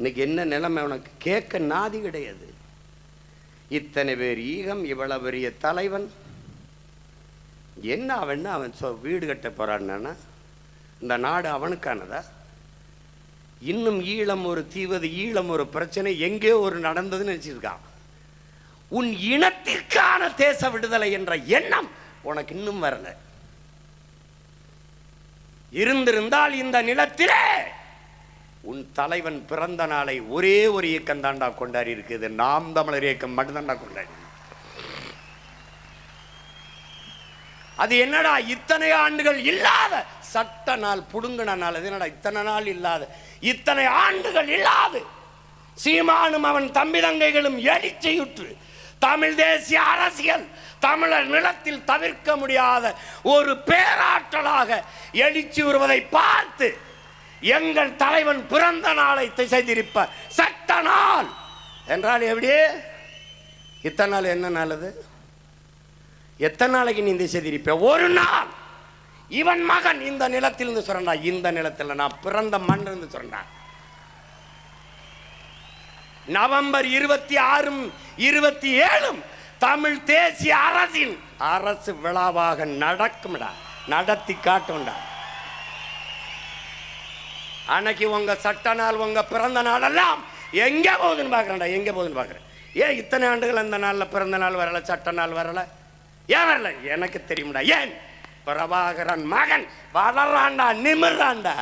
இன்னைக்கு என்ன நிலைமை உனக்கு? கேட்க நாதி கிடையாது. இத்தனை பேர் ஈகம் இவ்வளவு பெரிய தலைவன். என்ன அவன் அவன்? சொ வீடு கட்ட போறான்னா இந்த நாடு அவனுக்கானதா? இன்னும் ஈழம் ஒரு தீவது ஈழம் ஒரு பிரச்சனை எங்கே ஒரு நடந்ததுன்னு நினைச்சிருக்கான். உன் இனத்திற்கான தேச விடுதலை என்ற எண்ணம் உனக்கு இன்னும் வரல. இருந்திருந்தால் இந்த நிலத்திலே உன் தலைவன் பிறந்த நாளை ஒரே ஒரு இயக்கம் தாண்டா கொண்டாடி இருக்குது. நாம் தமிழர் இயக்கம் மட்டும்தாண்டா கொண்டாடி. அது என்னடா இத்தனை ஆண்டுகள் இல்லாத சட்ட நாள் புடுங்கின நாள் அது என்னடா இத்தனை நாள் இல்லாத இத்தனை ஆண்டுகள் இல்லாது சீமானும் அவன் தம்பி தங்கைகளும் எழுச்சியுற்று தமிழ் தேசிய அரசியல் தமிழர் நிலத்தில் தவிர்க்க முடியாத ஒரு பேராற்றலாக எழுச்சி வருவதை பார்த்து எங்கள் தலைவன் பிறந்த நாளை திசை திருப்ப சட்ட நாள். என்றால் எப்படி? இத்தனை நாள் என்ன நல்லது எத்தனை நாளைக்கு நீ திசை திருப்ப ஒரு நாள். இவன் மகன் இந்த நிலத்திலிருந்து சுரண்டா? இந்த நிலத்தில் நான் பிறந்த மண்ணிலிருந்து இருந்து நவம்பர் இருபத்தி ஆறும் இருபத்தி ஏழும் தமிழ் தேசிய அரசின் அரசு விழாவாக நடக்கும்டா. நடத்தி காட்டும்டா. அன்னைக்கு உங்க சட்ட நாள் உங்க பிறந்த நாள் எல்லாம் எங்க போகுதுன்னு பார்க்குறேன்டா எங்க போகுதுன்னு பாக்குறேன் ஏன் இத்தனை ஆண்டுகள் அந்த நாள்ல பிறந்த நாள் வரல சட்ட நாள் வரல? ஏன் வரல? எனக்கு தெரியும்டா ஏன்? பிரபாகரன் மகன் வளர்றான்டா நிமிர்றான்டா.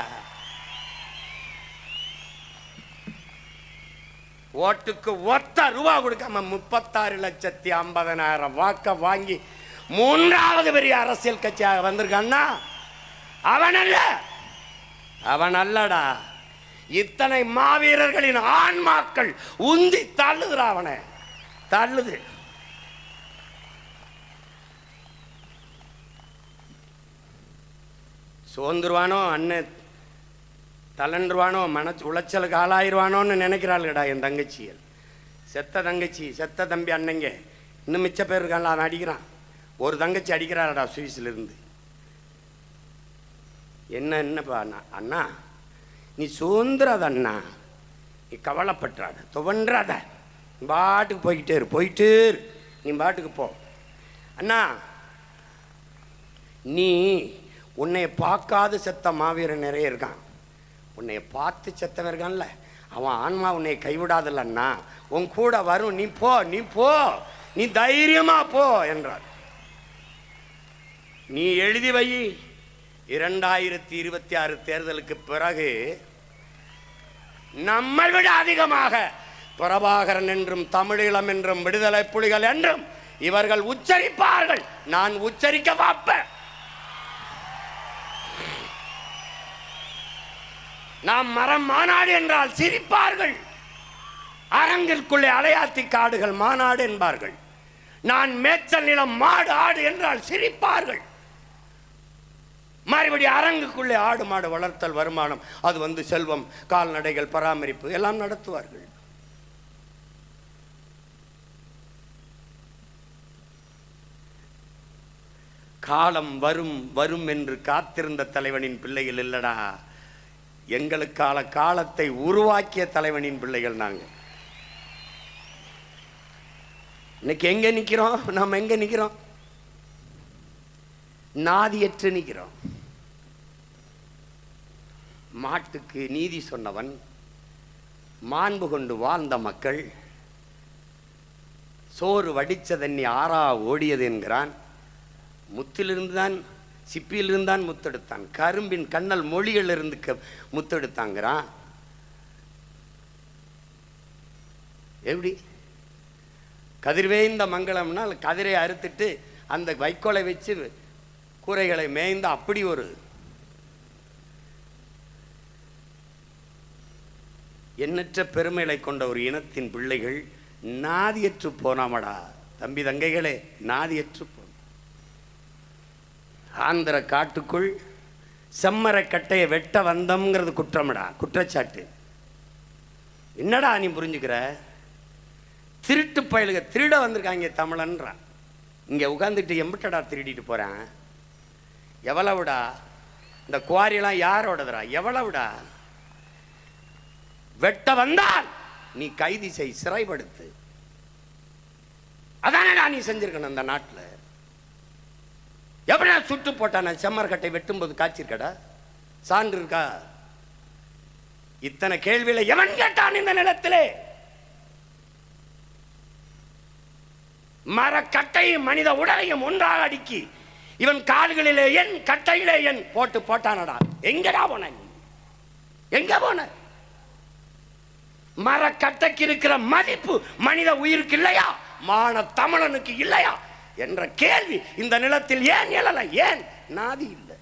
ஓட்டுக்கு ஒத்த ரூபா கொடுக்காம முப்பத்தாறு லட்சத்தி ஐம்பதனாயிரம் வாக்க வாங்கி மூன்றாவது பெரிய அரசியல் கட்சியாக வந்திருக்கான்னா அவன் அல்ல. அவன் அல்லடா. இத்தனை மாவீரர்களின் ஆன்மாக்கள் உந்தி தள்ளுதுடா அவனை. தள்ளுது. சோர்ந்துருவானோ அண்ணன் தளன்றுவானோ மன உளைச்சலுக்கு ஆளாயிருவானோன்னு நினைக்கிறாள்டா என் தங்கச்சியல் செத்த தங்கச்சி செத்த தம்பி அண்ணங்க. இன்னும் மிச்ச பேர் இருக்கான்ல அவன் அடிக்கிறான். ஒரு தங்கச்சி அடிக்கிறாளடா சுவிஸ்ல இருந்து என்ன என்னப்பா அண்ணா? அண்ணா நீ சுதந்திராத அண்ணா. நீ கவலைப்பட்டுறாத துவன்றாத நீ பாட்டுக்கு போய்கிட்டே இரு போயிட்டே இரு. நீ பாட்டுக்கு போ. அண்ணா நீ உன்னைய பார்க்காத செத்த மாவீரன் நிறைய இருக்கான். உன்னைய பார்த்து செத்தவன் இருக்கான்ல. அவன் ஆன்மா உன்னை கைவிடாதல்ல அண்ணா. உன் கூட வரும் நீ போ நீ போ. நீ தைரியமா போ என்றார். நீ எழுதி வை. இரண்டாயிரத்தி இருபத்தி ஆறு தேர்தலுக்கு பிறகு நம்மை விட அதிகமாக பிரபாகரன் என்றும் தமிழீழம் என்றும் விடுதலை புலிகள் என்றும் இவர்கள் உச்சரிப்பார்கள். நான் உச்சரிக்க பார்ப்பேன் நாம் மரம் மாநாடு என்றால் சிரிப்பார்கள். அரங்கிற்குள்ளே அலையாத்தி காடுகள் மாநாடு என்பார்கள். நான் மேய்ச்சல் நிலம் மாடு ஆடு என்றால் சிரிப்பார்கள். மறுபடி அரங்குக்குள்ளே ஆடு மாடு வளர்த்தல் வருமானம். அது வந்து செல்வம் கால்நடைகள் பராமரிப்பு எல்லாம் நடத்துவார்கள். காலம் வரும் வரும் என்று காத்திருந்த தலைவனின் பிள்ளைகள் இல்லடா. எங்களுக்கான காலத்தை உருவாக்கிய தலைவனின் பிள்ளைகள் நாங்கள் இன்னைக்கு எங்க நிற்கிறோம் நாம் எங்க நிற்கிறோம் நாதியற்று நிற்கிறோம் மாட்டுக்கு நீதி சொன்னவன் மாண்பு கொண்டு வாழ்ந்த மக்கள் சோறு வடிச்ச தண்ணி ஆறா ஓடியது என்கிறான். முத்திலிருந்து தான் சிப்பியிலிருந்து தான் முத்தெடுத்தான். கரும்பின் கண்ணல் மொழிகளிலிருந்து இருந்து க- முத்தெடுத்தாங்கிறான். எப்படி? கதிர்வேந்த மங்களம்னால் கதிரை அறுத்துட்டு அந்த வைக்கோலை வச்சு கூரைகளை மேய்ந்த அப்படி ஒரு எண்ணற்ற பெருமைகளை கொண்ட ஒரு இனத்தின் பிள்ளைகள் நாதியற்று போனாமடா. தம்பி தங்கைகளே நாதியற்று போன ஆந்திர காட்டுக்குள் செம்மரக்கட்டையை வெட்ட வந்தோங்கிறது குற்றமடா குற்றச்சாட்டு. என்னடா நீ புரிஞ்சுக்கிற? திருட்டு பயலுக திருட வந்திருக்காங்க தமிழன்றான் இங்கே உட்காந்துட்டு எம்பிட்டடா திருடிட்டு போகிறேன் எவ்வளவுடா? இந்த குவாரியெல்லாம் யாரோடதுடா? எவ்வளவுடா? வெட்ட வந்தால் நீ கைது செய் சிறைப்படுத்து. அதானடா நீ செஞ்சிருக்கணும் அந்த நாட்டில்? எப்படியா சுட்டு போட்டான செம்மர்கட்டை வெட்டும்போது காய்ச்சிருக்கடா? சான்று இருக்கா? இத்தனை கேள்வியில எவன் கேட்டான் இந்த நிலத்திலே? மரக்கட்டையும் மனித உடலையும் ஒன்றாக அடுக்கி இவன் கால்களிலே என் கட்டையிலே என் போட்டு போட்டானடா. எங்கடா போன நீ? எங்க போன? மரக்கட்டைக்கு இருக்கிற மதிப்பு மனித உயிருக்கு இல்லையா? மான தமிழனுக்கு இல்லையா? என்ற கேள்வி இந்த நிலத்தில் ஏன் எழல? ஏன்? நாதி இல்லை.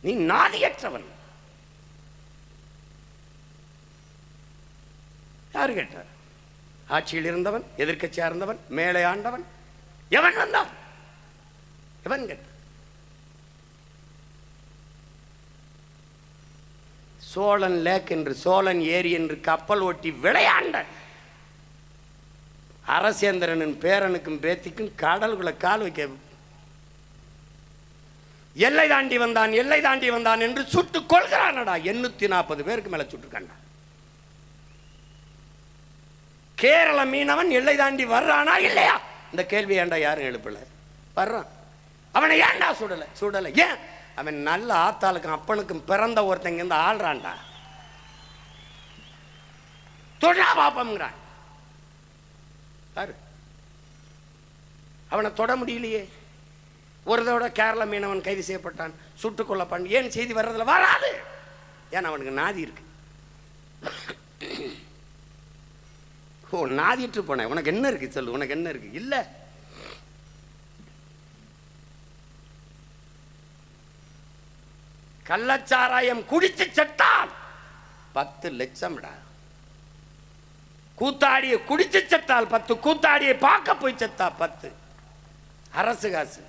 நீ நாதியற்றவன். யாரு கேட்டார்? ஆட்சியில் இருந்தவன் எதிர்க்கட்சியா இருந்தவன் மேலே ஆண்டவன். எவன் வந்தான்? எவன் கேட்டான் சோழன் லேக் என்று சோழன் ஏரி என்று கப்பல் ஓட்டி விளையாண்ட அரசேந்திரனின் பேரனுக்கும் பேத்திக்கும் கடலுக்குள்ள கால் வைக்க. எல்லை தாண்டி வந்தான் எல்லை தாண்டி வந்தான் என்று சுட்டு கொள்கிறானடா எண்ணூத்தி நாற்பது பேருக்கு மேல சுட்டுக்கண்டா கேரள மீனவன் எல்லை தாண்டி வர்றானா இல்லையா? இந்த கேள்வி ஏன்டா யாரும் எழுப்பல? வர்றான். அவனை ஏன்டா சுடல? சுடல. ஏன்? அவன் நல்ல ஆத்தாளுக்கும் அப்பனுக்கும் பிறந்த ஒருத்தங்க இருந்து ஆள்றான்டா. தொழா பாப்பம்ங்கிறான். பாரு. அவனை தொட முடியலையே. ஒரு தடவை கேரள மீனவன் கைது செய்யப்பட்டான் சுட்டுக் கொல்லப்பட்டான். ஏன் செய்தி வர்றதுல வராது? ஏன் அவனுக்கு நாதி இருக்கு? ஓ நாதிட்டு போனேன். உனக்கு என்ன இருக்கு? சொல்லு. உனக்கு என்ன இருக்கு? இல்ல. கள்ளச்சாராயம் குடிச்சு செத்தால் பத்து லட்சம்டா. கூத்தாடியை குடிச்சு செத்தால் பத்து கூத்தாடியை பார்க்க போய் செத்தா பத்து. அரசு காசு.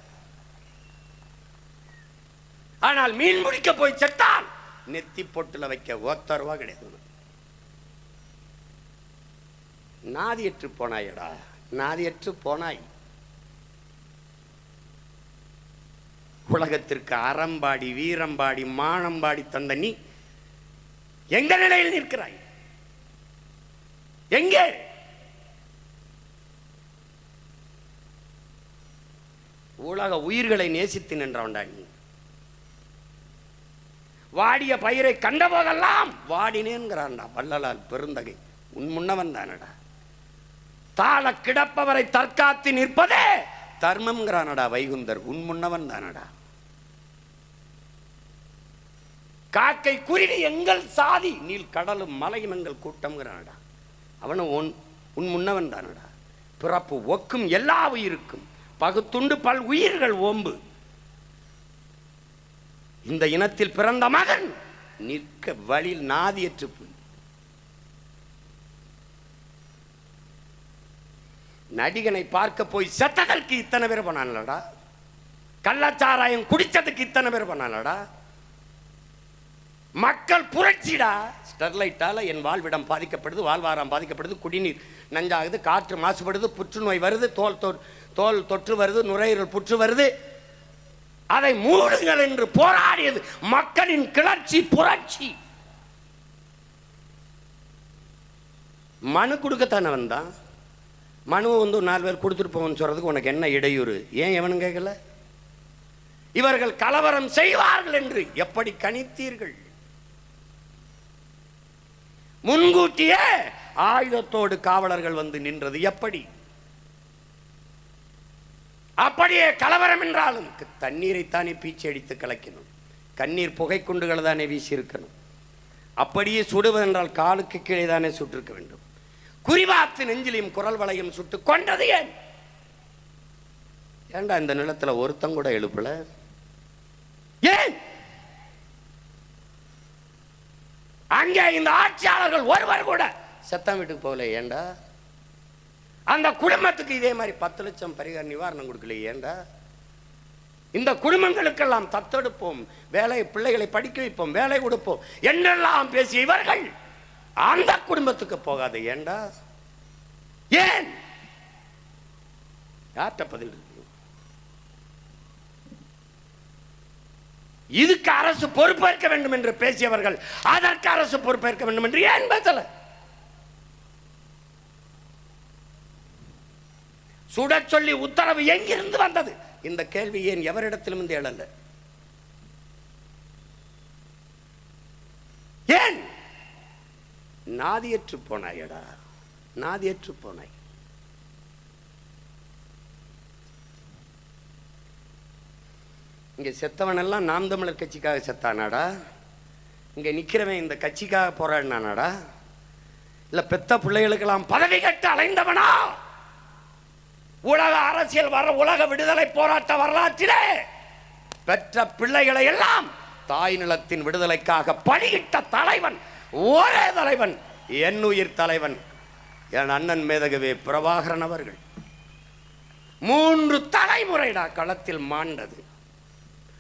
ஆனால் மீன் முடிக்க போய் செத்தால் நெத்தி பொட்டுல வைக்க ஒத்த ரூபா கிடையாது நாதியற்று போனாயடா. நாதியற்று போனாய். உலகத்திற்கு அறம்பாடி வீரம்பாடி மானம்பாடி தந்த நீ எங்க நிலையில் நிற்கிறாய்? எங்கே? உலக உயிர்களை நேசித்து நின்றவன்டா நீ. வாடிய பயிரை கண்ட போதெல்லாம் வாடினேன்கிறான்டா வள்ளலால் பெருந்தகை. உன் முன்னவன் தானடா. தாழ கிடப்பவரை தற்காத்து நிற்பதே தர்மம்ங்கிறானடா வைகுந்தர் உன் முன்னவன் தானடா. காக்கை குருவி எங்கள் சாதி. நீல் கடலும் மலையும் எங்கள் கூட்டம்ங்கிறானடா. அவனும் உன் உன் முன்னவன் தானடா. பிறப்பு ஒக்கும் எல்லா உயிருக்கும். பகுத்துண்டு பல் உயிர்கள் ஓம்பு. இந்த இனத்தில் பிறந்த மகன் நிற்க வழியில் நாதியற்று நடிகனை பார்க்க போய் செத்ததற்கு இத்தனை பேர் பண்ணானடா கள்ளச்சாராயம் குடிச்சதுக்கு இத்தனை பேர் பண்ணானடா மக்கள் புரட்சிடா. ஸ்டெர்லைட்டால் என் வாழ்விடம் பாதிக்கப்படுது வாழ்வாரம் பாதிக்கப்படுது குடிநீர் நஞ்சாகுது காற்று மாசுபடுது புற்றுநோய் வருது தோல் தோல் தொற்று வருது நுரையீரல் புற்று வருது. அதை மூடுங்கள் என்று போராடியது மக்களின் கிளர்ச்சி புரட்சி. மனு கொடுக்கத்தானே வந்தான்? மனுவை வந்து ஒரு நாலு பேர் கொடுத்துட்டு போவோம்னு சொல்றதுக்கு உனக்கு என்ன இடையூறு? ஏன் எவனும் கேட்கல? இவர்கள் கலவரம் செய்வார்கள் என்று எப்படி கணித்தீர்கள்? முன்கூட்டியே ஆயுதத்தோடு காவலர்கள் வந்து நின்றது. எப்படி? அப்படியே கலவரம் என்றாலும் தண்ணீரைத்தானே பீச்சி அடித்து கலக்கணும். கண்ணீர் புகை குண்டுகளை தானே வீசி இருக்கணும் அப்படியே சுடுவதென்றால் காலுக்கு கீழே தானே சுட்டிருக்க வேண்டும். குறிவாத்து நெஞ்சிலையும் குரல் வளையும் சுட்டு கொண்டது ஏன்? ஏன்டா இந்த நிலத்துல ஒருத்தங்கூட எழுப்பல? ஏன்? அங்கே இந்த ஆட்சியாளர்கள் ஒருவர் கூட செத்தம் வீட்டுக்கு போகல ஏன்டா அந்த குடும்பத்துக்கு இதே மாதிரி பத்து லட்சம் பரிகார நிவாரணம் கொடுக்கல ஏன்டா இந்த குடும்பங்களுக்கெல்லாம் தத்தெடுப்போம் வேலை பிள்ளைகளை படிக்க வைப்போம் வேலை கொடுப்போம் என்றெல்லாம் பேசிய இவர்கள் அந்த குடும்பத்துக்கு போகாத ஏன்டா ஏன்? யார்கிட்ட பதில் இருக்கு இதுக்கு அரசு பொறுப்பேற்க வேண்டும் என்று பேசியவர்கள் அதற்கு அரசு பொறுப்பேற்க வேண்டும் என்று ஏன் பேசல? சுட சொல்லி உத்தரவு எங்கிருந்து வந்தது? இந்த கேள்வி ஏன் எவரிடத்திலும் இருந்து எழல? ஏன்? நாதியற்று போனாயடா நாதியற்று போனாய். இங்கே செத்தவனெல்லாம் நாம் தமிழர் கட்சிக்காக செத்தானாடா? இங்கே நிற்கிறவன் இந்த கட்சிக்காக போராடினானாடா? இல்லை பெத்த பிள்ளைகளுக்கெல்லாம் பதவி கட்டு அலைந்தவனா? உலக அரசியல் வர உலக விடுதலை போராட்ட வரலாற்றிலே பெற்ற பிள்ளைகளை எல்லாம் தாய் நிலத்தின் விடுதலைக்காக பணியிட்ட தலைவன் ஒரே தலைவன் என் உயிர் தலைவன் என் அண்ணன் மேதகவே பிரபாகரன் அவர்கள். மூன்று தலைமுறைடா களத்தில் மாண்டது.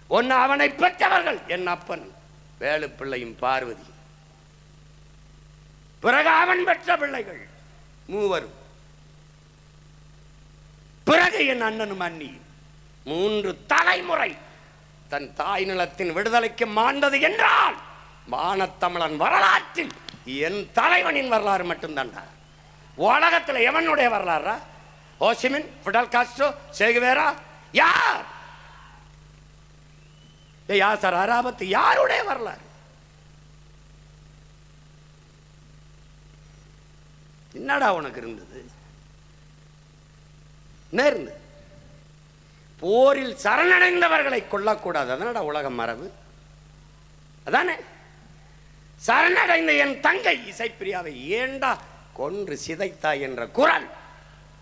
ஒன்று அவனை பெற்றவர்கள். என் அப்பன் வேலு பிள்ளையும் பார்வதி. பிறகு அவன் பெற்ற பிள்ளைகள் மூவரும். பிறகு என் அண்ணனும் அண்ணியும். மூன்று தலைமுறை தன் தாய் நிலத்தின் விடுதலைக்கு மாண்டது என்றால் வானத்தமிழன் வரலாற்றில் என் தலைவனின் வரலாறு மட்டும்தான்டா. உலகத்தில் எவனுடைய வரலாறா? Ho Chi Minh Fidel Castro Che Guevara? யார்? யாசர் அராபத்து யாருடைய வரலாறு? என்னடா உனக்கு இருந்தது? என்ன இருந்தது? போரில் சரணடைந்தவர்களை கொல்லக்கூடாது. அதனடா உலக மரபு. அதானே? சரணடைந்த என் தங்கை இசைப்பிரியாவை ஏண்டா கொன்று சிதைத்தாய் என்ற குரல்?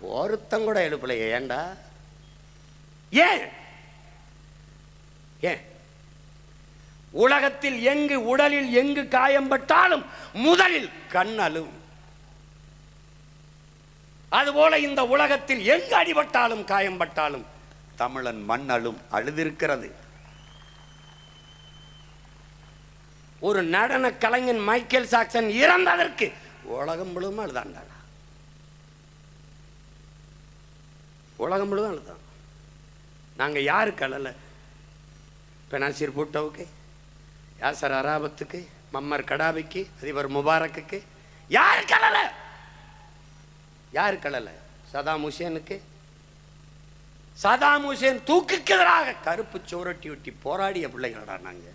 ஒருத்தங்கூட எழுப்பலையே ஏண்டா? ஏன்? ஏன்? உலகத்தில் எங்கு உடலில் எங்கு காயம்பட்டாலும் முதலில் கண்ணலும் அதுபோல இந்த உலகத்தில் எங்கு அடிபட்டாலும் காயம்பட்டாலும் தமிழன் மண்ணலும் அழுதிருக்கிறது. ஒரு நடன கலைஞன் மைக்கேல் சாக்சன் இறந்ததற்கு உலகம் முழுவதும் அழுதாண்டாடா உலகம் முழுவதும் அழுதான். நாங்க யாருக்கு அழல பெனாசிர் பூட்டோவுக்கு? யாசர் அராபத்துக்கு? மம்மர் கடாபிக்கு அதிபர் முபாரக்குக்கு? யார் அழல யாருக்கு அழல சதாம் ஹுசேனுக்கு? சதாம் ஹுசேன் தூக்குக்கு எதிராக கருப்பு சோரட்டி ஒட்டி போராடிய பிள்ளைகளடா நாங்க.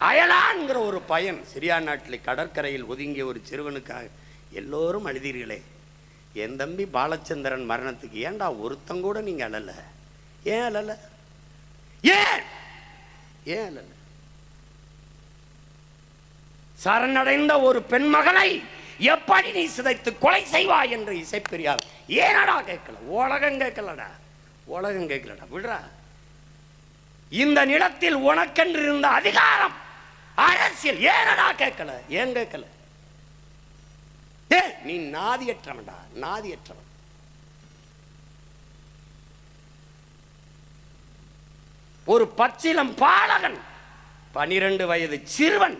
அயலான்கிற ஒரு பயன் சிரியா நாட்டில் கடற்கரையில் ஒதுங்கிய ஒரு சிறுவனுக்காக எல்லோரும் அழுதீர்களே. என் தம்பி பாலச்சந்திரன் மரணத்துக்கு ஏன்டா ஒருத்தங்கூட கூட நீங்க அழல? ஏன் அழல? ஏன்? ஏன் சரணடைந்த ஒரு பெண் மகளை எப்படி நீ சிதைத்து கொலை செய்வாய் என்று இசைப்பெரியார்? ஏனடா கேட்கல? உலகம் கேட்கலடா. உலகம் கேட்கலடா. விடுறா. இந்த நிலத்தில் உனக்கென்று இருந்த அதிகாரம் அரசியல். ஏனடா கேட்கல? ஏன் கேட்கல? நீ நாதியற்றவன்டா. நாதியற்றவன். ஒரு பச்சிலம் பாலகன் பனிரெண்டு வயது சிறுவன்.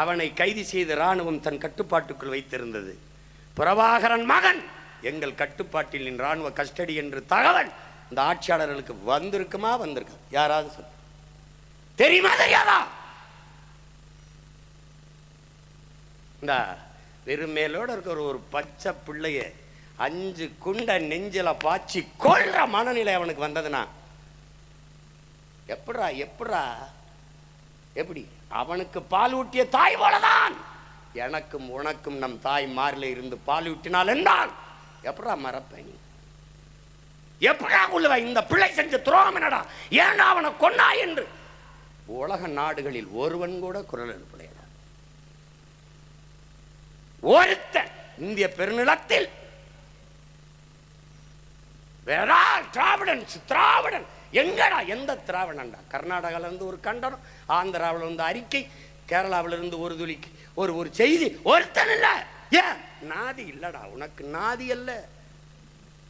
அவனை கைது செய்து ராணுவம் தன் கட்டுப்பாட்டுக்குள் வைத்திருந்தது. பிரபாகரன் மகன் எங்கள் கட்டுப்பாட்டில் நின் ராணுவ கஸ்டடி என்று தகவல் இந்த ஆட்சியாளர்களுக்கு வந்திருக்குமா வந்திருக்கா யாராவது சொல். தெரியுமா தெரியாதா? இந்த வெறுமேலோட இருக்கிற ஒரு பச்சை பிள்ளைய அஞ்சு குண்ட நெஞ்சில பாய்ச்சி கொள்ற மனநிலை அவனுக்கு வந்ததுன்னா எப்படா எப்படா எப்படி? அவனுக்கு பால் ஊட்டிய தாய் போலதான். எனக்கும் உனக்கும் நம் தாய் மாறில இருந்து பால் ஊட்டினால் என்றால் எப்படா மறப்பேன் நீ? எப்படா கொள்ளுவ இந்த பிள்ளை செஞ்ச துரோகம் என்னடா? ஏன்டா அவனை கொன்னா என்று? உலக நாடுகளில் ஒருவன் கூட குரல் எழுப்பலையடா. ஒருத்தன் இந்திய பெருநிலத்தில் திராவிடன் திராவிடன் எங்கடா எந்த திராவிடன்டா கர்நாடகால இருந்து ஒரு கண்டனம் ஆந்திராவில் இருந்து அறிக்கை கேரளாவில் இருந்து ஒரு துளிக்கு ஒரு ஒரு செய்தி ஒருத்தன் இல்லை. ஏன்? நாதி இல்லடா உனக்கு நாதி அல்ல.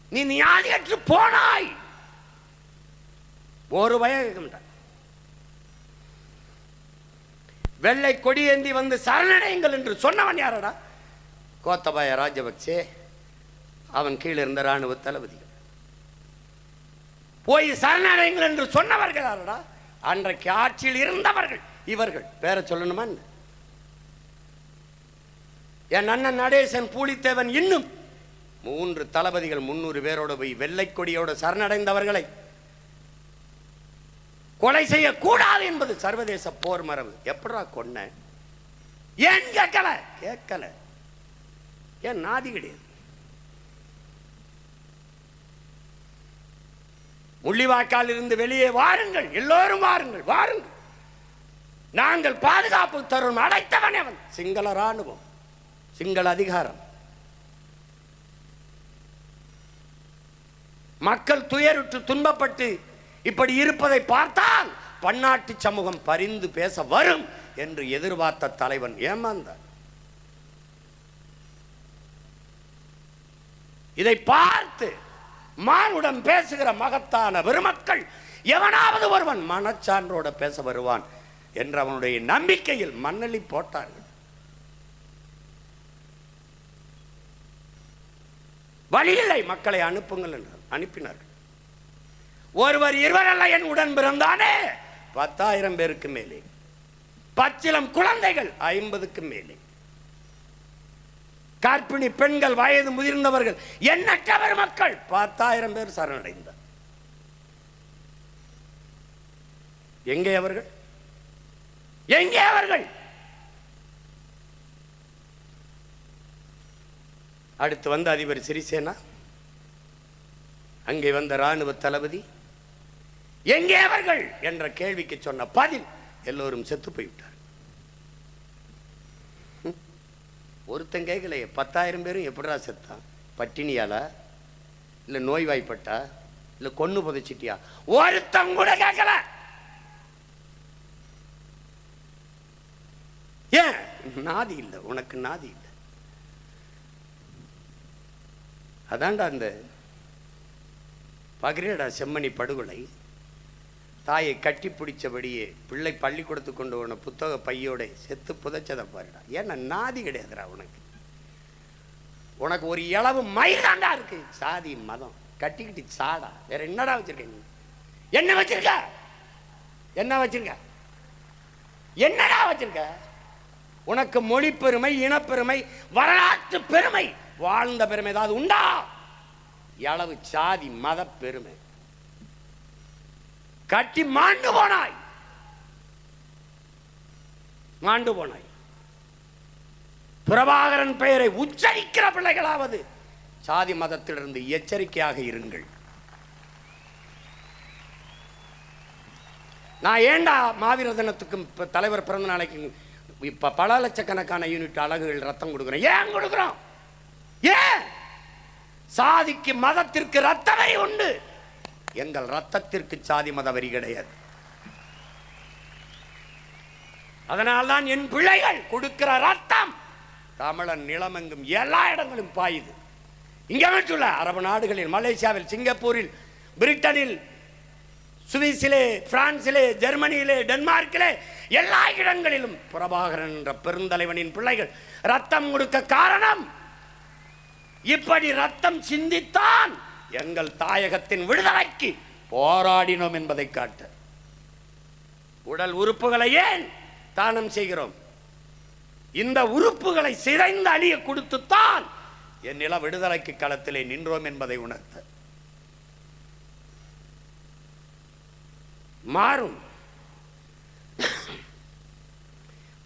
நீ நியாதியற்று போனாய். ஒரு பயம் கேட்க மாட்டான் வெள்ளை கொடியேந்தி வந்து சரணடையுங்கள் என்று சொன்னவன் யாரடா? கோத்தபாய ராஜபக்சே அவன் கீழே இருந்த ராணுவ தளபதி. போய் சரணடைங்கள் என்று சொன்னவர்கள் அல்லடா அன்றைக்கு ஆட்சியில் இருந்தவர்கள். இவர்கள். வேற சொல்லணுமா என்ன? என் அண்ணன் நடேசன் பூலித்தேவன் இன்னும் மூன்று தளபதிகள் முன்னூறு பேரோட போய் வெள்ளை கொடியோட சரணடைந்தவர்களை கொலை செய்யக்கூடாது என்பது சர்வதேச போர் மரபு. எப்படா கொன்ன? ஏன் கேட்கல? கேட்கல. ஏன் நாதி கிடையாது? முள்ளிவாய்க்கால் இருந்து வெளியே வாருங்கள். எல்லோரும் வாருங்கள் வாருங்கள். நாங்கள் பாதுகாப்பு தரும் அடைத்தவன் அவன். சிங்கள ராணுவம் சிங்கள அதிகாரம். மக்கள் துயருற்று துன்பப்பட்டு இப்படி இருப்பதை பார்த்தால் பன்னாட்டு சமூகம் பரிந்து பேச வரும் என்று எதிர்பார்த்த தலைவன் ஏமாந்தார். இதை பார்த்து மானுடன் பேசுகிற மகத்தான பெருமக்கள் எவனாவது ஒருவன் மனச்சான்றோட பேச வருவான் என்ற அவனுடைய நம்பிக்கையில் மண்ணலி போட்டார்கள். வழியில்லை மக்களை அனுப்புங்கள் என்று அனுப்பினார்கள். ஒருவர் இருவரல்ல என் உடன் பிறந்தானே? பத்தாயிரம் பேருக்கு மேலே. பச்சிலம் குழந்தைகள் ஐம்பதுக்கு மேலே. கார்ப்பிணி பெண்கள் வயது முதிர்ந்தவர்கள். எண்ணற்றவர் மக்கள்? பத்தாயிரம் பேர் சரணடைந்தார். எங்கே அவர்கள்? எங்கே அவர்கள்? அடுத்து வந்த அதிபர் சிறிசேனா அங்கே வந்த ராணுவ தளபதி எங்கே அவர்கள்? என்ற கேள்விக்கு சொன்ன பதில் எல்லோரும் செத்து போய்விட்டார் ஒருத்தன் கேட்கலையே பத்தாயிரம் பேரும் எப்படா செத்தான்? பட்டினியாலா இல்லை நோய்வாய்ப்பட்டா? இல்லை கொன்று புதைச்சிட்டியா? ஒருத்தன் கூட கேட்கல ஏன்? நாதி இல்லை உனக்கு நாதி இல்லை. அதான்டா அந்த பகிரடா செம்மணி படுகொலை. தாயை கட்டி பிடிச்சபடியே பிள்ளை பள்ளிக்கூடத்துக்கு கொண்டு போன புத்தக பையோட செத்து புதைச்சதை பாருடா. ஏன்னா நாதி கிடையாதுடா உனக்கு. உனக்கு ஒரு இளவு மைதாண்டா இருக்கு. சாதி மதம். கட்டிக்கிட்டு சாடா. வேற என்னடா வச்சிருக்க நீ? என்ன வச்சிருக்க? என்ன வச்சிருக்க? என்னடா வச்சிருக்க? உனக்கு மொழி பெருமை இனப்பெருமை வரலாற்று பெருமை வாழ்ந்த பெருமை ஏதாவது உண்டா? எளவு சாதி மத பெருமை கட்டி மாண்டு போனாய். மாண்டு போனாய். பிரபாகரன் பெயரை உச்சரிக்கிற பிள்ளைகளாவது சாதி மதத்திலிருந்து எச்சரிக்கையாக இருங்கள். நான் ஏண்டா மாவீர தினத்துக்கும் தலைவர் பிறந்த நாளைக்கு இப்ப பல லட்சக்கணக்கான யூனிட் அழகுகள் ரத்தம் கொடுக்குறோம். ஏன் கொடுக்குறோம்? ஏன்? சாதிக்கு மதத்திற்கு ரத்தமே உண்டு. எங்கள் ரத்தத்திற்கு சாதி மத வரி கிடையாது. அதனால்தான் என் பிள்ளைகள் கொடுக்கிற ரத்தம் தமிழன் நிலமெங்கும் எல்லா இடங்களும் பாயுது. இங்க மட்டும் அரபு நாடுகளில் மலேசியாவில் சிங்கப்பூரில் பிரிட்டனில் சுவிஸிலே பிரான்சிலே ஜெர்மனியிலே டென்மார்க்கிலே எல்லா இடங்களிலும் பிரபாகரன் என்ற பெருந்தலைவனின் பிள்ளைகள் ரத்தம் கொடுக்க காரணம் இப்படி ரத்தம் சிந்தித்தான் எங்கள் தாயகத்தின் விடுதலைக்கு போராடினோம் என்பதை காட்ட. உடல் உறுப்புகளை ஏன் தானம் செய்கிறோம்? இந்த உறுப்புகளை சிதைந்து அழிய கொடுத்துத்தான் என் நில விடுதலைக்கு களத்திலே நின்றோம் என்பதை உணர்த்த. மாறும்.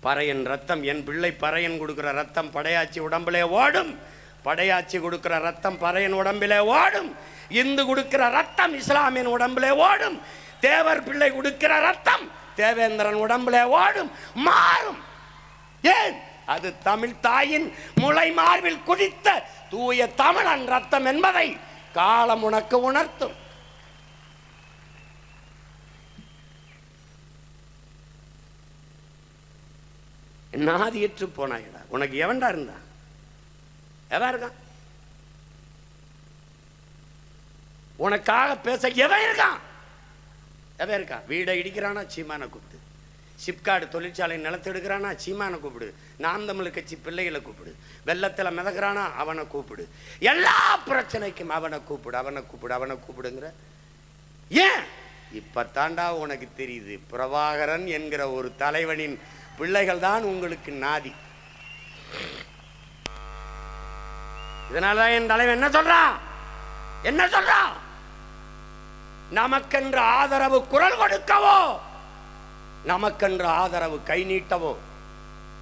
பறையன் ரத்தம் என் பிள்ளை பறையன் கொடுக்கிற ரத்தம் படையாச்சி உடம்பிலே ஓடும். படையாச்சி கொடுக்கிற ரத்தம் பறையன் உடம்பிலே ஓடும். இந்து கொடுக்கிற ரத்தம் இஸ்லாமியின் உடம்பிலே ஓடும். தேவர் பிள்ளை கொடுக்கிற ரத்தம் தேவேந்திரன் உடம்பிலே ஓடும். மாறும். ஏன்? அது தமிழ் தாயின் முளை மார்பில் குடித்த தூய தமிழன் ரத்தம் என்பதை காலம் உனக்கு உணர்த்தும். நாதியற்று போனாயடா? உனக்கு எவன்டா இருந்தா எவன் இருக்கான்? உனக்காக பேச எவன் இருக்கான்? எவன் இருக்கான்? வீடை இடிக்கிறானா? சீமானை கூப்பிடு. சிப்காடு தொழிற்சாலை நிலத்தை எடுக்கிறானா? சீமானை கூப்பிடு. நாம் தமிழ் கட்சி பிள்ளைகளை கூப்பிடு. வெள்ளத்தில் மிதக்கிறானா? அவனை கூப்பிடு. எல்லா பிரச்சனைக்கும் அவனை கூப்பிடு அவனை கூப்பிடு அவனை கூப்பிடுங்கிற. ஏன்? இப்பத்தாண்டா உனக்கு தெரியுது. பிரபாகரன் என்கிற ஒரு தலைவனின் பிள்ளைகள் தான் உங்களுக்கு நாதி. இதனால என் தலைவன் என்ன சொல்றான்? என்ன சொல்றான்? நமக்கென்று ஆதரவு குரல் கொடுக்கவோ? நமக்கென்று ஆதரவு கை நீட்டவோ?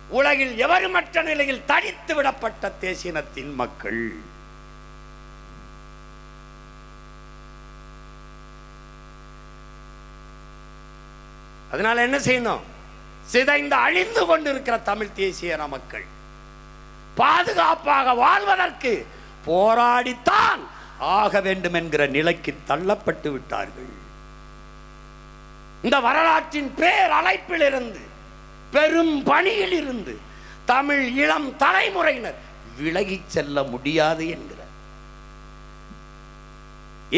உலகில் எவருமற்ற நிலையில் தடித்து விடப்பட்ட தேசினத்தின் மக்கள்? அதனால என்ன செய்யணும்? சிதைந்து அழிந்து கொண்டிருக்கிற தமிழ் தேசிய மக்கள். பாதுகாப்பாக வாழ்வதற்கு போராடித்தான் ஆக வேண்டும் என்கிற நிலைக்கு தள்ளப்பட்டு விட்டார்கள். இந்த வரலாற்றின் பேர் அழைப்பில் இருந்து பெரும் பணியில் இருந்து தமிழ் இளம் தலைமுறையினர் விலகிச் செல்ல முடியாது என்கிற.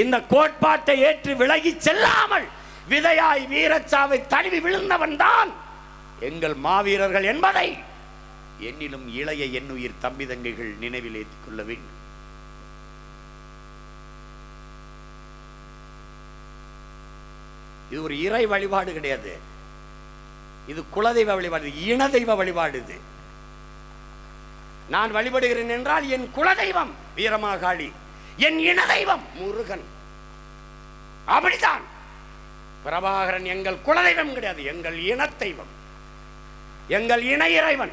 இந்த கோட்பாட்டை ஏற்று விலகி செல்லாமல் விதையாய் வீரச்சாவை தழுவி விழுந்தவன் தான் எங்கள் மாவீரர்கள் என்பதை என்னிலும் இளைய எண்ணுயிர் தம்பி தங்கைகள் நினைவில் ஏற்றிக் கொள்ள வேண்டும். இது ஒரு இறை வழிபாடு கிடையாது. இது குலதெய்வ வழிபாடு இனதெய்வ வழிபாடு இது. நான் வழிபடுகிறேன் என்றால் என் குலதெய்வம் வீரமாகாளி என் இனதெய்வம் முருகன். அப்படித்தான். பிரபாகரன் எங்கள் குலதெய்வம் கிடையாது எங்கள் இனத்தெய்வம். எங்கள் இன இறைவன்.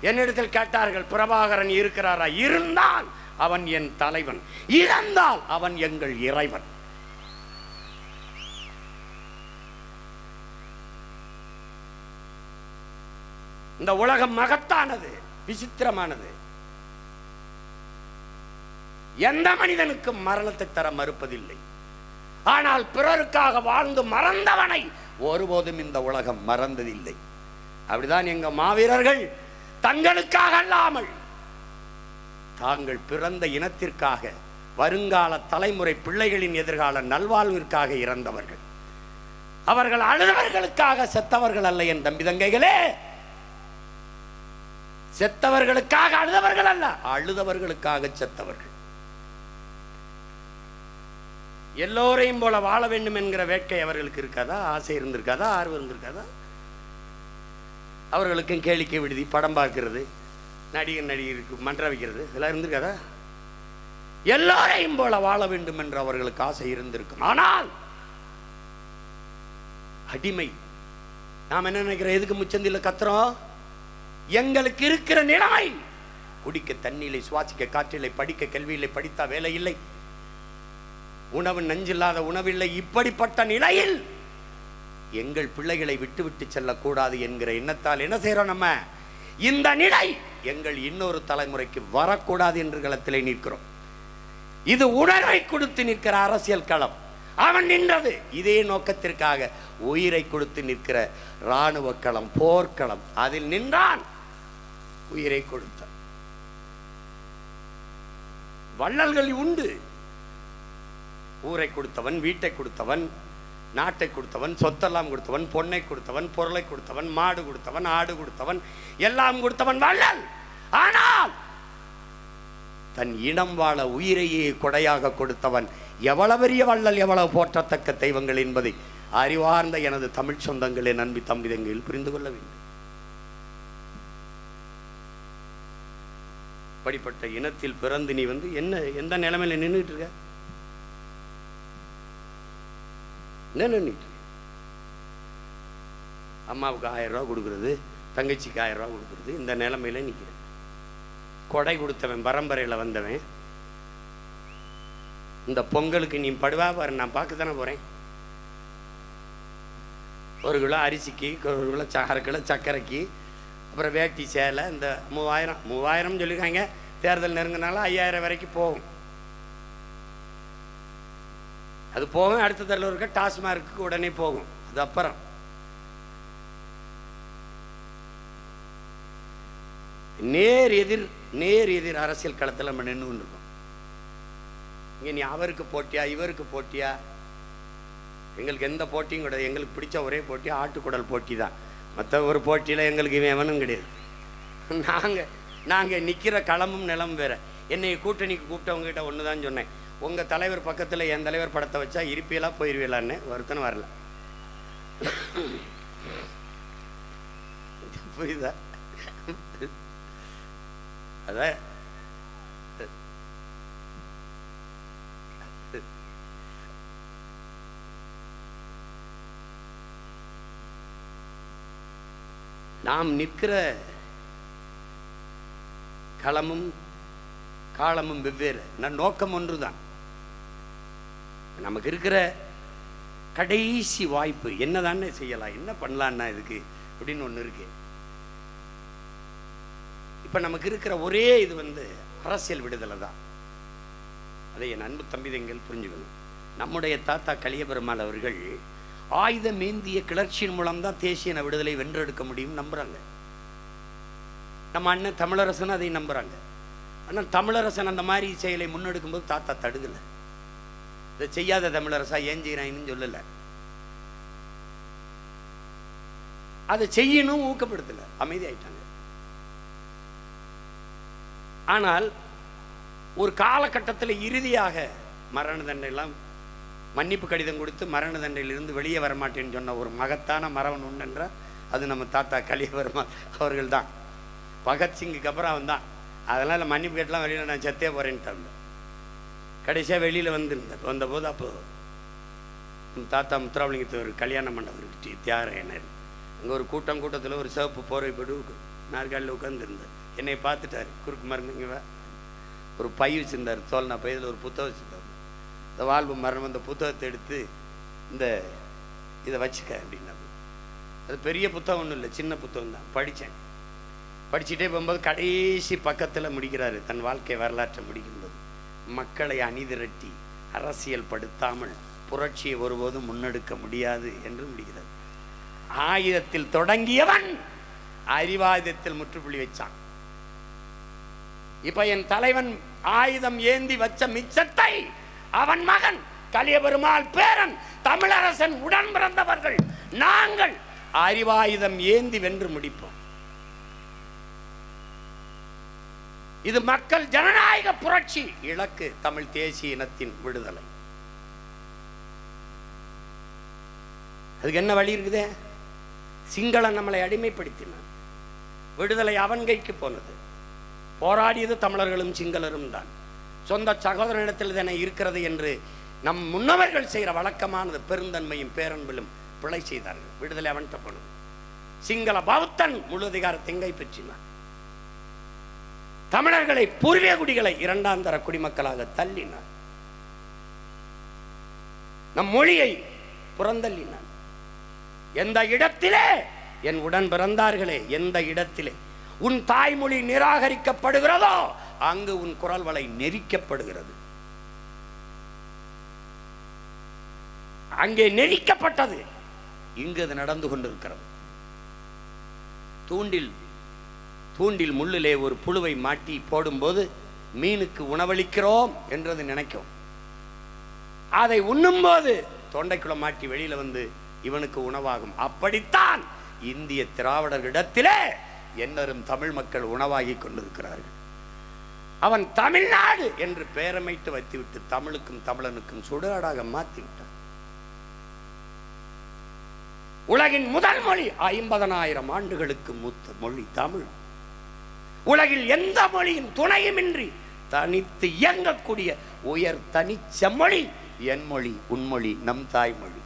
என்னிடத்தில் கேட்டார்கள் பிரபாகரன் இருக்கிறாரா? இருந்தால் அவன் என் தலைவன். இறந்தால் அவன் எங்கள் இறைவன். இந்த உலகம் மகத்தானது விசித்திரமானது. எந்த மனிதனுக்கும் மரணத்தை தர மறுப்பதில்லை. ஆனால் பிறருக்காக வாழ்ந்து மறந்தவனை ஒருபோதும் இந்த உலகம் மறந்ததில்லை. அப்படிதான் எங்க மாவீரர்கள் தங்களுக்காக அல்லாமல் தாங்கள் பிறந்த இனத்திற்காக வருங்கால தலைமுறை பிள்ளைகளின் எதிர்கால நல்வாழ்விற்காக இறந்தவர்கள். அவர்கள் அழுதவர்களுக்காக செத்தவர்கள் அல்ல என் தம்பி தங்கைகளே. செத்தவர்களுக்காக அழுதவர்கள் அல்ல அழுதவர்களுக்காக செத்தவர்கள். எல்லோரையும் போல வாழ வேண்டும் என்கிற வேட்கை அவர்களுக்கு இருக்காதா? ஆசை இருந்திருக்காதா? ஆர்வம் இருந்திருக்காதா? அவர்களுக்கும் கேளிக்கை விடுதி படம் பார்க்கிறது நடிகர் நடிகருக்கு மன்ற வைக்கிறது. இதெல்லாம் இருந்திருக்காதா? எல்லாரையும் போல வாழ வேண்டும் என்று அவர்களுக்கு ஆசை இருந்திருக்கும். ஆனால் அடிமை. நாம் என்ன நினைக்கிறோம்? எதுக்கு முச்சந்தில கத்துறோம்? எங்களுக்கு இருக்கிற நிலைமை. குடிக்க தண்ணீரை சுவாசிக்க காற்றில்லை படிக்க கல்வியில்லை படித்தா வேலை இல்லை. உணவு நஞ்சில்லாத உணவில்லை. இப்படிப்பட்ட நிலையில் எங்கள் பிள்ளைகளை விட்டு விட்டு செல்லக்கூடாது என்கிற எண்ணத்தால் என்ன செய்கிறோம் நம்ம? இந்த நிலை எங்கள் இன்னொரு தலைமுறைக்கு வரக்கூடாது என்று களத்திலே நிற்கிறோம். இது உணர்வை கொடுத்து நிற்கிற அரசியல் களம். அவன் நின்றது. இதே நோக்கத்திற்காக உயிரை கொடுத்து நிற்கிற இராணுவ களம் போர்க்களம். அதில் நின்றான். உயிரை கொடுத்தான். வள்ளல்கள் உண்டு. ஊரை கொடுத்தவன் வீட்டை கொடுத்தவன் நாட்டை கொடுத்தவன் சொத்தெல்லாம் கொடுத்தவன் பொன்னை கொடுத்தவன் பொருளை கொடுத்தவன் மாடு கொடுத்தவன் ஆடு கொடுத்தவன் எல்லாம் கொடுத்தவன் வள்ளல். ஆனால் தன் இனம் வாழ உயிரையே கொடையாக கொடுத்தவன் எவ்வளவு பெரிய வள்ளல் எவ்வளவு போற்றத்தக்க தெய்வங்கள் என்பதை அறிவார்ந்த எனது தமிழ் சொந்தங்களே நம்பி தம்பிதங்களில் புரிந்து கொள்ள வேண்டும். அப்படிப்பட்ட இனத்தில் பிறந்து நீ வந்து என்ன எந்த நிலைமையில நின்றுட்டு இருக்க என்ன நின்றுட்டு அம்மாவுக்கு ஆயிரம் ரூபா கொடுக்குறது தங்கச்சிக்கு ஆயிரம் ரூபா கொடுக்குறது இந்த நிலமையில நிற்கிறேன் கொடை கொடுத்தவன் பரம்பரையில் வந்தவன். இந்த பொங்கலுக்கு நீ படுவா பாரு நான் பார்க்க தானே போகிறேன் ஒரு கிலோ அரிசிக்கு ஒரு கிலோ ச- அரை கிலோ சர்க்கரைக்கு அப்புறம் வேட்டி சேலை இந்த மூவாயிரம் மூவாயிரம்னு சொல்லியிருக்காங்க. தேர்தல் நெருங்கினாலும் ஐயாயிரம் வரைக்கும் போகும். அது போகும் அடுத்த தடவை இருக்க டாஸ்மார்க்கு உடனே போகும். அது அப்புறம். நேர் எதிர் நேர் எதிர் அரசியல் களத்தில் நம்ம நின்று இருக்கோம். இங்கே நீ அவருக்கு போட்டியா இவருக்கு போட்டியா? எங்களுக்கு எந்த போட்டியும் கிடையாது. எங்களுக்கு பிடிச்ச ஒரே போட்டி ஆட்டுக்குடல் போட்டி தான். மற்ற ஒரு போட்டியில் எங்களுக்கு இவன் எவனும் கிடையாது. நாங்கள் நாங்கள் நிற்கிற களமும் நிலமும் வேற. என்னை கூட்டணிக்கு கூப்பிட்டவங்க கிட்ட ஒன்று தான் சொன்னேன். உங்க தலைவர் பக்கத்துல என் தலைவர் படத்தை வச்சா இருப்பீங்களா போயிருவீங்களான்னு ஒருத்தனும் வரல. புரியுதா? அத நாம் நிற்கிற களமும் காலமும் வெவ்வேறு. நான் நோக்கம் ஒன்றுதான். நமக்கு இருக்கிற கடைசி வாய்ப்பு என்னதானே செய்யலாம். என்ன பண்ணலான்னா இதுக்கு? அப்படின்னு ஒன்று இருக்கு. இப்போ நமக்கு இருக்கிற ஒரே இது வந்து அரசியல் விடுதலை தான். அதை என் அன்பு தம்பிதங்கள் புரிஞ்சுக்கணும். நம்முடைய தாத்தா கலியபெருமாள் அவர்கள் ஆயுதம் ஏந்திய கிளர்ச்சியின் மூலம் தான் தேசிய விடுதலை வென்றெடுக்க முடியும் நம்புறாங்க. நம்ம அண்ணன் தமிழரசன் அதை நம்புறாங்க. ஆனால் தமிழரசன் அந்த மாதிரி செயலை முன்னெடுக்கும்போது தாத்தா தடுக்கலை. இதை செய்யாத தமிழரசா ஏன் செய்கிறாங்கன்னு சொல்லலை. அதை செய்யணும் ஊக்கப்படுத்தலை. அமைதியாயிட்டாங்க. ஆனால் ஒரு காலகட்டத்தில் இறுதியாக மரண தண்டையெல்லாம் மன்னிப்பு கடிதம் கொடுத்து மரண தண்டையிலிருந்து வெளியே வரமாட்டேன்னு சொன்ன ஒரு மகத்தான மரவன் உண்டென்றால் அது நம்ம தாத்தா கலியவர்மா அவர்கள் தான் பகத்சிங்குக்கு அப்புறம் அவன் தான் அதனால் மன்னிப்பு கேட்டலாம் வெளியில் நான் செத்தே போகிறேன்ட்டு கடைசியாக வெளியில் வந்திருந்தேன் வந்தபோது அப்போது தாத்தா முத்துராமலிங்கத்தை ஒரு கல்யாண மண்டபம் டி தியாகராயனர் அங்கே ஒரு கூட்டம் கூட்டத்தில் ஒரு சிவப்பு போர்வை போட்டு நாற்காலில் உட்காந்துருந்தார் என்னை பார்த்துட்டாரு குறுக்கு மருந்துங்க ஒரு பை வச்சுருந்தார் தோல்னா பையில் ஒரு புத்தகம் வச்சுருந்தார். இந்த வாழ்வு மரணம் அந்த புத்தகத்தை எடுத்து இந்த இதை வச்சுக்க அப்படின்னா அது பெரிய புத்தகம் ஒன்றும் இல்லை சின்ன புத்தகம் தான் படித்தேன் படிச்சுட்டே போகும்போது கடைசி பக்கத்தில் முடிக்கிறாரு தன் வாழ்க்கை வரலாற்றை முடிக்கணும். மக்களை அணிதிரட்டி அரசியல் படுத்தாமல் புரட்சியை ஒருபோதும் முன்னெடுக்க முடியாது என்று முடிகிறது. ஆயுதத்தில் தொடங்கியவன் அறிவாயுதத்தில் முற்றுப்புள்ளி வச்சான். இப்ப என் தலைவன் ஆயுதம் ஏந்தி வச்ச மிச்சத்தை அவன் மகன் கலியபெருமாள் பேரன் தமிழரசன் உடன் பிறந்தவர்கள் நாங்கள் அறிவாயுதம் ஏந்தி வென்று முடிப்போம். இது மக்கள் ஜனநாயக புரட்சி. இலக்கு தமிழ் தேசிய இனத்தின் விடுதலை. அதுக்கு என்ன வழி இருக்குதே? சிங்களம் நம்மளை அடிமைப்படுத்தினான் விடுதலை அவன் கைக்கு போனது. போராடியது தமிழர்களும் சிங்களரும் தான். சொந்த சகோதரனிடத்தில் தானே இருக்கிறது என்று நம் முன்னவர்கள் செய்கிற வழக்கமானது பெருந்தன்மையும் பேரன்பிலும் பிழை செய்தார்கள். விடுதலை அவன்கிட்ட போனது. சிங்கள பௌத்தன் முழு அதிகாரத்தை கைப்பற்றினான் தமிழர்களை பூர்வீக குடிகளை இரண்டாம் தர குடிமக்களாக தள்ளினார். நம் மொழியை புறந்தள்ளினான் எந்த இடத்திலே? என் உடன் பிறந்தார்களே எந்த இடத்திலே? உன் தாய்மொழி நிராகரிக்கப்படுகிறதோ அங்கு உன் குரல் வலை நெரிக்கப்படுகிறது. அங்கே நெரிக்கப்பட்டது. இங்கு அது நடந்து கொண்டிருக்கிறது. தூண்டில் கூண்டில் முள்ளிலே ஒரு புழுவை மாட்டி போடும்போது மீனுக்கு உணவளிக்கிறோம் என்றது நினைக்கும். அதை உண்ணும்போது தொண்டைக்குள்ள மாட்டி வெளியில வந்து இவனுக்கு உணவாகும். அப்படித்தான் இந்திய திராவிடர்களிடத்திலே என்னரும் தமிழ் மக்கள் உணவாகி கொண்டிருக்கிறார்கள். அவன் தமிழ்நாடு என்று பெயரமைத்து வைத்துவிட்டு தமிழுக்கும் தமிழனுக்கும் சுடுகாடாக மாற்றிவிட்டான் உலகின் முதல் மொழி ஐம்பதனாயிரம் ஆண்டுகளுக்கு மூத்த மொழி தமிழ். உலகில் எந்த மொழியின் துணையுமின்றி தனித்து இயங்கக்கூடிய உயர் தனிச்ச மொழி என் மொழி உன்மொழி நம் தாய்மொழி